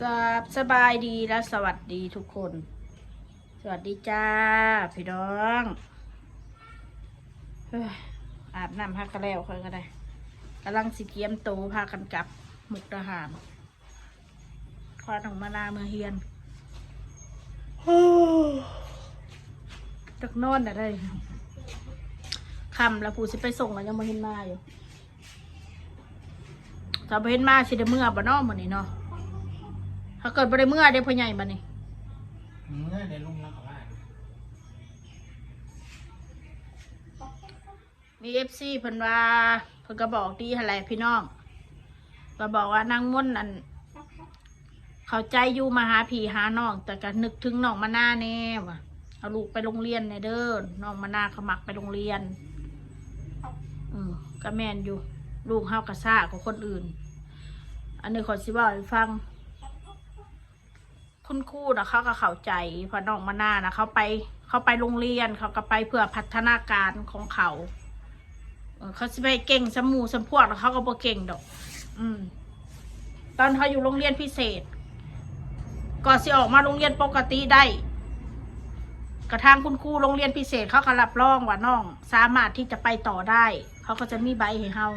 สบสบายดีและสวัสดีทุกคน สวัสดีจ้า พี่น้องอาบน้ำพักกันแล้วค่อยก็ได้กำลังสิเกียมโตวพากันกลับมุกดาหารควาน้องมานาเมือเฮียนโอ้จักนอนอะไรคำแล้วผู้สิไปส่งแล้วยังมาเห็นมาอยู่ถ้าบ่เห็นมาสิได้เมื่อบ่นอมื้อนี้เนาะ ถ้าเกิดบ่ได้เมื่อได้พ่อใหญ่บัดนี้เมื่อในลุงรักว่ามีเอฟซีเพิ่นว่าเพิ่นก็บอกดีหั่นแหละพี่น้องก็บอกว่านางม่วนอันเข้าใจอยู่มาหาพี่หาน้อง แต่ก็นึกถึงน้องมาหน้าแน่ว่ะเอาลูกไปโรงเรียนในเด้อน้องมาหน้าเขามักไปโรงเรียน อืมก็แม่นอยู่ ลูกเฮากระซ่ากว่าคนอื่น อันนี้ขอสิบอกให้ฟัง คุณครูนะเขาก็เข้าใจพอน้องมาหน้านะเขาไปเขาไปโรงเรียนเขาก็ไปเพื่อพัฒนาการของเขาเขาสิไปเก่งสมูสมพวกแล้วเขาก็บ่เก่งดอก อืม ตอนเขาอยู่โรงเรียนพิเศษ ก็สิออกมาโรงเรียนปกติได้กระทางคุณครูโรงเรียนพิเศษเขาก็รับรองว่าน้อง สามารถที่จะไปต่อได้ เขาก็จะมีใบให้เฮา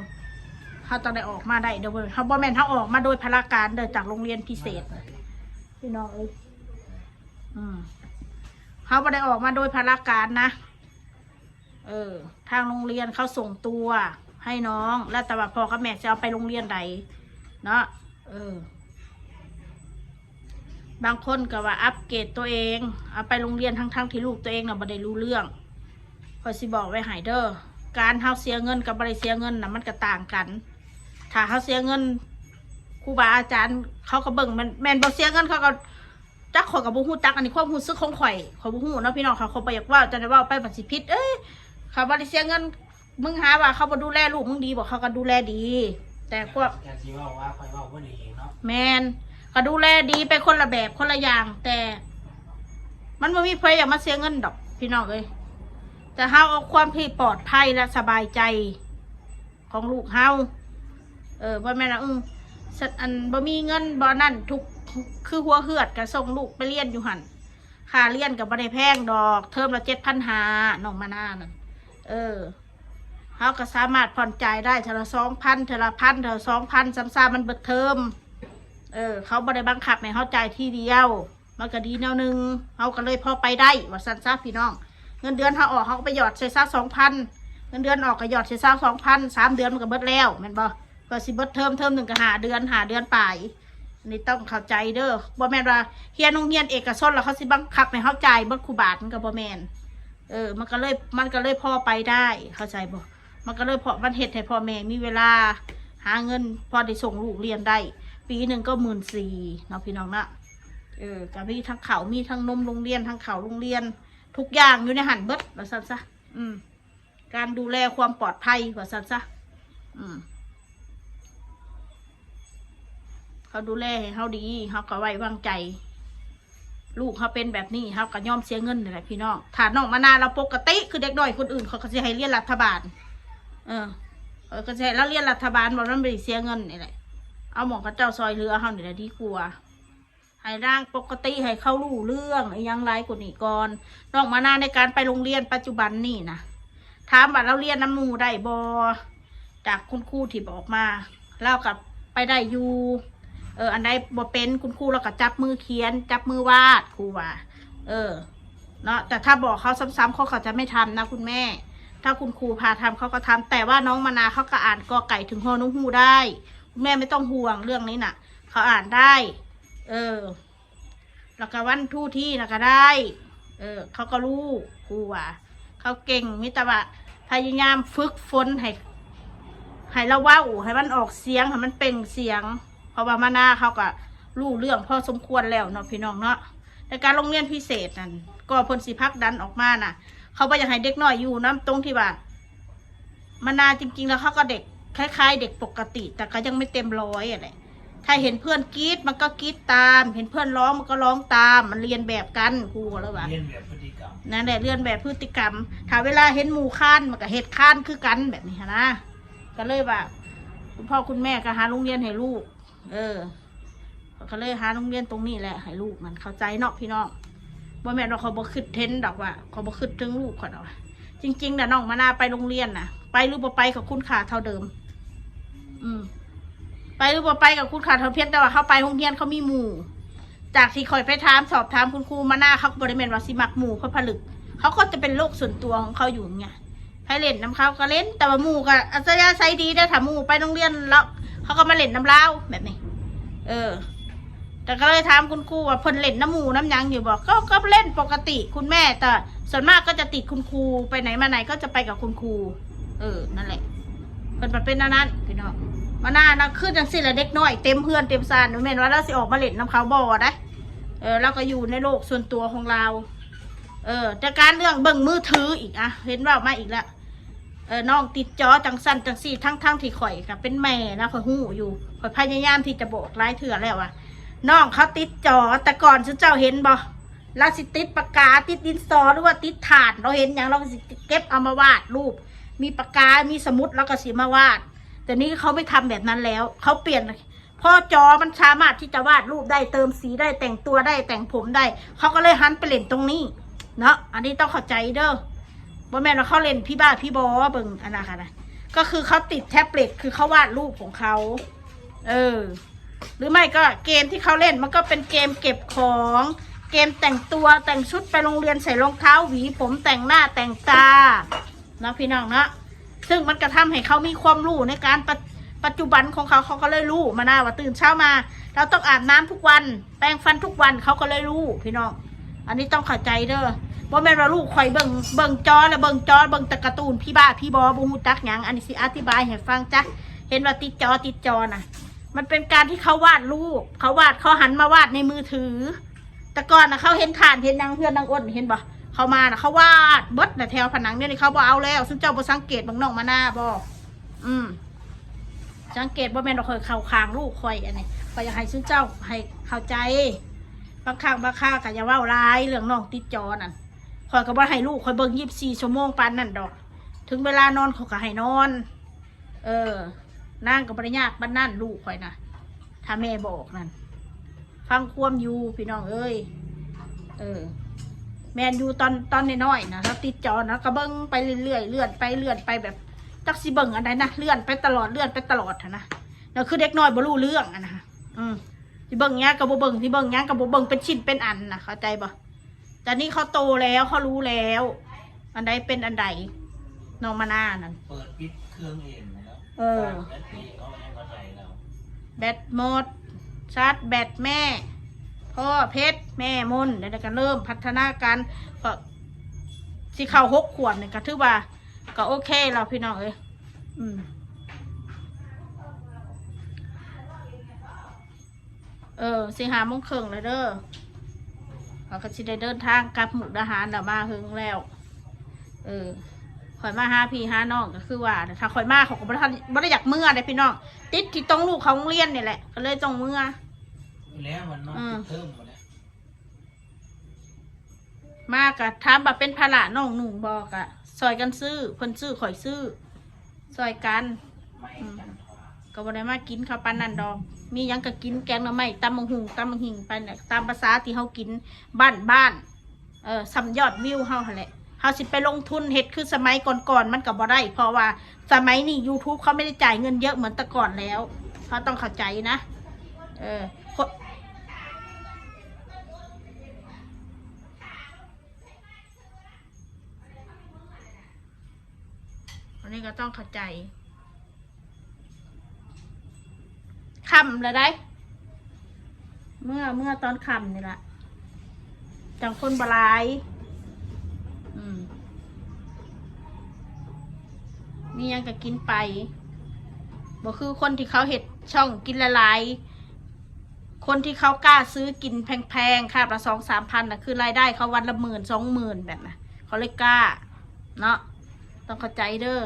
เขาต้องได้ออกมาได้เด้อเว้ยเขาบ่แม่นเขาออกมาโดยพละการเดินจากโรงเรียนพิเศษ พี่น้องเอ้ยอืมเขาไม่ได้ออกมาโดยพละการนะ เออ ทางโรงเรียนเขาส่งตัวให้น้อง แล้วแต่ว่าพอกับแม่จะเอาไปโรงเรียนใดเนาะ เออ บางคนก็ว่าอัปเกรดตัวเอง เอาไปโรงเรียนทั้งๆที่ลูกตัวเองน่ะบ่ได้รู้เรื่องพอยสิบอกไว้ใหายเด้อ การเฮาเสียเงินกับบ่ได้เสียเงินน่ะมันก็ต่างกัน ถ้าเฮาเสียเงิน ครูบาอาจารย์เขาก็เบิ่งมันแม่นบ่เสียเงินเขาก็จักข่อยกับบ่ฮู้จักอันนี้ความรู้สึกของข่อยข่อยบ่ฮู้เนาะพี่น้องเขาเขาบ่อยากเว่าจะได้เว่าไปบัดสิผิดเอ้ยเขาบ่ได้เสียเงินมึงหาว่าเขาบ่ดูแลลูกมึงดีบอกเขาก็ดูแลดี แต่พวกแกซีว่าว่าคอยว่าว่าดีเองเนาะแมนก็ดูแลดีไปคนละแบบคนละอย่าง แต่ มันไม่มีใครอยากมาเสียเงินดอก พี่น้องเอ้ยแต่เฮาเอาความที่ปลอดภัยและสบายใจ ของลูกเฮาเออพ่อแม่นะอืมสัต อันบ่มีเงินบ่นั่นทุกคือหัวเหือดก็ส่งลูกไปเรียนอยู่หันค่าเรียนกับบ่ได้แพงดอก เทอมละเจ็ดพันหาน้องมานานั่นเออเฮาก็สามารถผ่อนจ่ายได้เทละสองพันเทละพันเทละสองพันซ้ำๆมันเบิดเทอมเออ เขาบ่ได้บังคับให้เขาจ่ายที่เดียวมันก็ดีแนวหนึงเขาก็เลยพอไปได้ว่าสันซาพี่น้อง เงินเดือนเขาออกเขาก็ไปหยอดใส่าสองพันเงินเดือนออกก็หยอดใส่าสองพันสามเดือนมันก็เบิดแล้วแม่นบ่ ก็สิเบิดเทอมเทอมหนึ่งก็หาเดือนหาเดือนปลายนี่ต้องเข้าใจเด้อบ่แม่นว่าเฮียนโรงเรียนเอกชนแล้วเขาสิบังคับให้เขาจ่ายเบิดคูบาทมันก็บ่แม่นเออ มันก็เลยมันก็เลยพ่อไปได้เข้าใจบ่มันก็เลยพอมันเฮ็ดให้พ่อแม่มีเวลาหาเงินพอได้ส่งลูกเรียนได้ ปีหนึ่งก็หมื่นสี่เนาะพี่น้องนะเออก็มีทั้งเขามีทั้งนมโรงเรียนทั้งเขาโรงเรียน ทุกอย่างอยู่ในหันเบิดว่าซั่นซะอืม การดูแลความปลอดภัยว่าซั่นซะอืม เขาดูแลให้เขาดีเขาก็ไว้วางใจ ลูกเขาเป็นแบบนี้เขาก็ยอมเสียเงินนี่แหละพี่น้องถ้าน้องมานาเราปกติ คือเด็กน้อยคนอื่น เขาก็จะให้เรียนรัฐบาล เออเออก็จะให้แล้วเรียนรัฐบาลบอกมันไม่ได้เสียเงินนี่แหละเอาหมองกระเจ้าซอยเรือเขานี่แหละที่กลัวให้ร่างปกติให้เข้ารู้เรื่องอยังไรกว่านี้ก่อนน้องมานาในการไปโรงเรียนปัจจุบันนี่นะถามว่าเราเรียนน้ำมูได้บอจากคุณครูที่บอกมาเล่ากับไปได้อยู่ เออ อันใดบ่เป็นคุณครูเราก็จับมือเขียน จับมือวาดครูว่าเออเนาะแต่ถ้าบอกเขาซ้ำๆเขาเขาจะไม่ทำนะคุณแม่ ถ้าคุณครูพาทำเขาก็ทำแต่ว่าน้องมานาเขาก็อ่านกอไก่ถึงฮอนุฮูได้คุณแม่ไม่ต้องห่วงเรื่องนี้น่ะ เขาอ่านได้ เออ แล้วก็วันทู่ที่นะก็ได้ เออ เขาก็รู้ครูว่าเขาเก่งมิตรว่าพยายามฝึกฝนให้ให้เราว่าให้มันออกเสียงให้มันเป่งเสียง ราะว่ามานาเขาก็รู้เรื่องพอสมควรแล้วเนาะพี่น้องเนาะในการโรงเรียนพิเศษนั่นก็เพลสิพักดันออกมาน่ะ เขาไปอยากให้เด็กน้อยอยู่น้ำตรงที่ว่ามานาจริง ๆ แล้วเขาก็เด็กคล้าย ๆ เด็กปกติ แต่ก็ยังไม่เต็มร้อยอะไรถ้าเห็นเพื่อนกรีดมันก็กรีดตาม เห็นเพื่อนร้องมันก็ร้องตาม มันเรียนแบบกันครูก็แล้วว่าเรียนแบบพฤติกรรมนั่นแหละเรียนแบบพฤติกรรม ถ้าเวลาเห็นหมู่ข้านมันก็เหตุข้านคือกันแบบนี้หั้นนะก็เลยว่าคุณพ่อคุณแม่ก็หาโรงเรียนให้ลูก เออเขาก็เลยหาโรงเรียนตรงนี้แหละให้ลูกมันเข้าใจเนาะพี่น้องว่าแม่นว่าเขาบ่คิดเทนดอกว่าเขาบ่คิดถึงลูกเขาดอกว่าจริงๆนะน้องมานาไปโรงเรียนน่ะไปหรือบ่ไปกับคุณค่าเท่าเดิม อืม ไปหรือบ่ไปกับคุณค่าเท่าเพียงแต่ว่าเขาไปโรงเรียนเขามีหมู่ จากที่คอยไปถามสอบถามคุณครูมานาเขาบริเวณว่าสิมักหมู่เขาผลึก เขาก็จะเป็นโลกส่วนตัวของเขาอยู่ไงให้เล่นน้ำเขาก็เล่นแต่ว่าหมู่ก็อัศยาไซดีได้ถ้าหมู่ไปโรงเรียนแล้วเขาก็มาเล่นน้ำเล้าแบบนี้ เออ แต่ก็เลยถามคุณครูว่าเพิ่นเล่นน้ำหมูน้ำยังอยู่บอกก็ก็เล่นปกติคุณแม่ แต่ส่วนมากก็จะติดคุณครูไปไหนมาไหนก็จะไปกับคุณครู เออ นั่นแหละเพิ่นเป็นอันนั้นพี่น้องมาหน้านะขึ้นจังสิละเด็กน้อยเต็มเพื่อนเต็มซานหนูแม่นว่าเราสิออกมาเล่นน้ำเขาบ่ได้เออเราก็อยู่ในโลกส่วนตัวของเรา เออแต่การเรื่องเบิ่งมือถืออีกอะเห็นว่ามาอีกแล้ว เออน้องติดจอจังสั้นจังสี่ทั้งทั้งที่ข่อยกับเป็นแม่นะข่อยหู้อยู่ข่อยพยายามที่จะโบกไล่เถื่อแล้วอะน้องเขาติดจอแต่ก่อนฉันเจ้าเห็นบ่เราสิติดปากกาติดดินสอหรือว่าติดถาดเราเห็นอย่างเราสิเก็บเอามาวาดรูป มีปากกา มีสมุดแล้วก็สีมาวาด แต่นี่เขาไม่ทำแบบนั้นแล้วเขาเปลี่ยนพอจอมันสามารถที่จะวาดรูปได้เติมสีได้แต่งตัวได้แต่งผมได้เขาก็เลยหันไปเล่นตรงนี้เนาะอันนี้ต้องเข้าใจเด้อ บ่แม่นว่าเขาเล่นพี่บ้าพี่บอเบิ่งอันนั้นค่ะนะก็คือเขาติดแท็บเล็ตคือเขาวาดรูปของเขาเออ หรือไม่ก็เกมที่เขาเล่นมันก็เป็นเกมเก็บของเกมแต่งตัวแต่งชุดไปโรงเรียนใส่รองเท้าหวีผมแต่งหน้าแต่งตาเนาะพี่น้องเนาะซึ่งมันกระทำให้เขามีความรู้ในการปปัจจุบันของเขาเขาก็เลยรู้มาหน้าว่าตื่นเช้ามา เราต้องอาบน้ำทุกวัน แปรงฟันทุกวันเขาก็เลยรู้พี่น้อง อันนี้ต้องเข้าใจเด้อ ว่าแม่นว่าลูกข่อยเบิ่งเบิ่งจอแล้วเบิ่งจอเบิ่งแต่การ์ตูนพี่บ้าพี่บอบูฮูจักหยังอันนี้สิอธิบายให้ฟังจ้ะเห็นว่าติดจอติดจอน่ะ มันเป็นการที่เขาวาดรูปเขาวาดเขาหันมาวาดในมือถือ แต่ก่อนนะเขาเห็นฐานเห็นนางเพื่อนนางอ้นเห็นบ่เขามานะเขาวาดเบิดนะแถวผนังเนี่ยนี่เขาบอเอาแล้ว ซึ่งเจ้าบ่สังเกตบางน้องมาหน้าบออืมสังเกตว่าแม่นเราเคยเข่าคางลูกคอยอันนี้ก็อยากให้ซึ่งเจ้าให้เข้าใจบางครั้งบางคราก็อย่าเว่าร้ายเรื่องน้องติดจอนั่น คอยก็บ่ให้ลูกคอยเบิ่งยีิบสี่ชั่วโมงปานนั่นดอก ถึงเวลานอนเขาก็ให้นอน เออ นั่งกับบริยากบ้านนั่นลูกคอยนะถ้าแม่บอกนั่น ฟังความอยู่พี่น้องเอ้ย เออ แมนอยู่ตอนตอนน้อยๆนะเราติดจอนะก็เบิ้งไปเรื่อยๆเลื่อนไปเลื่อนไปแบบจักสิเบิ่งอันใดนะเลื่อนไปตลอดเลื่อนไปตลอดนะแล้วคือเด็กน้อยบ่รู้เรื่องอะนะอืมสิเบิ่งหยังกับบ่เบิ่งสิเบิ่งหยังกับบ่เบิ่งเป็นชิ้นเป็นอันนะเข้าใจบ่ แต่นี่เขาโตแล้วเขารู้แล้ว อันใดเป็นอันใดน้องมานานั่นเปิดปิดเครื่องเองแล้วเออแบตเตอรี่เขาไม่เข้าใจเราแบตหมดชาร์จแบตแม่พ่อเพชรแม่มนแล้วก็เริ่มพัฒนาการก็สิเข้าหกขวบเนี่ยก็ถือว่า ก็โอเคแล้วพี่น้องเอ้ยอืมเออสิหาโมงครึ่งเลยเด้อ เราก็สิได้เดินทางกลับหมุกดาหารเดี๋ยวมาหึงแล้ว เออข่อยมาหาพี่หาน้องก็คือว่าถ้าข่อยมาเขาก็บ่ได้ทันบ่ได้อยากเมื่อเลยพี่น้องติดที่ต้องลูกเขาโรงเรียนนี่แหละ ก็เลยต้องเมื่อแล้วมันนอนอืมปิดเทอมหมดแล้วมากะถามว่าเป็นภาระน้องหนุ่งบอกอะซอยกันซื้อเพิ่นซื้อข่อยซื้อซอยกันไม่ ก็บ่ได้มากินข้าวปานนั่นดอก มีหยังก็กินแกงหน่อไม้ตำมังหุงตำมังหิงไปเนี่ยตามภาษาที่เฮากินบ้านบ้านเออสำยอดวิวเฮาหั่นแหละเฮาสิไปลงทุนเฮ็ดคือสมัยก่อนๆมันก็บ่ได้ เพราะว่าสมัยนี้ YouTube เขาไม่ได้จ่ายเงินเยอะเหมือนแต่ก่อนแล้วเขาต้องเข้าใจนะ เออคนอันนี้ก็ต้องเข้าใจ คำเลยได้ เมื่อเมื่อตอนคำนี่แหละจังคนบลายมียังก็กินไปบ่คือคนที่เขาเห็ดช่องกินละลาย คนที่เขากล้าซื้อกินแพงๆ ค่ะละสองสามพันนะคือรายได้เขาวันละหมื่นสองหมื่นแบบนะเขาเลยกล้า เนาะต้องเข้าใจเด้อ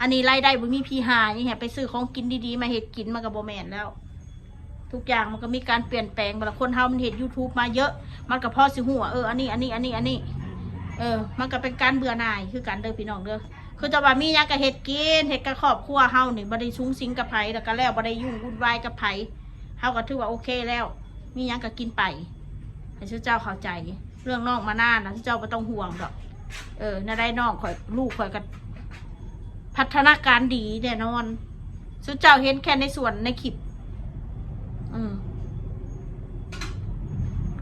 อันนี้รายได้บ่มีพีหานี่แหะไปซื้อของกินดีๆ มาเห็ดกินมันกับโบแมนแล้ว ทุกอย่างมันก็มีการเปลี่ยนแปลงบางคนเฮามันเห็น YouTube มาเยอะ มันก็พ่อสิหัวเอออันนี้อันนี้อันนี้อันนี้ เออ มันก็เป็นการเบื่อหน่ายคือการเด้อพี่น้องเด้อคือจะว่ามีหยังก็เฮ็ดกินเฮ็ดกับครอบครัวเฮานี่บ่ได้ชุ้งสิงกับไผแล้วก็แล้วบ่ได้ยุ่งวุ่นวายกับไผเฮาก็ถือว่าโอเคแล้ว มีหยังก็กินไปให้เจ้าเข้าใจ เรื่องน้องมาหน้านะชื่เจ้าไม่ต้องห่วงดอก เออนาได้น้องข่อยลูกข่อยก็ พัฒนาการดีแน่นอนชื่อเจ้าเห็นแค่ในส่วนในคลิปอืม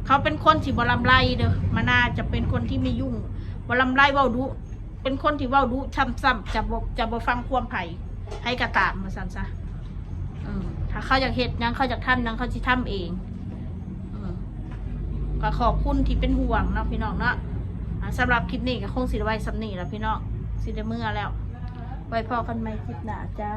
เขาเป็นคนที่บลำไรเด้อมาน่าจะเป็นคนที่ไม่ยุ่งบลำไรเว้าดุ เป็นคนที่เว้าดุซ้ำๆจะบ่จะบ่ฟังความไผ่ให้กระตามมาสันซะถ้าเขาอยากเฮ็ดยังเขาอยากทำหยังเขาสิทำเองอก็ขอบคุณที่เป็นห่วงเนาะพี่น้องเนาะสำหรับคลิปนี้ก็คงสิได้ไว้สำนีแล้วพี่น้องสิได้เมื่อแล้ว ไว้พอกันใหม่คลิปหน้าจ้า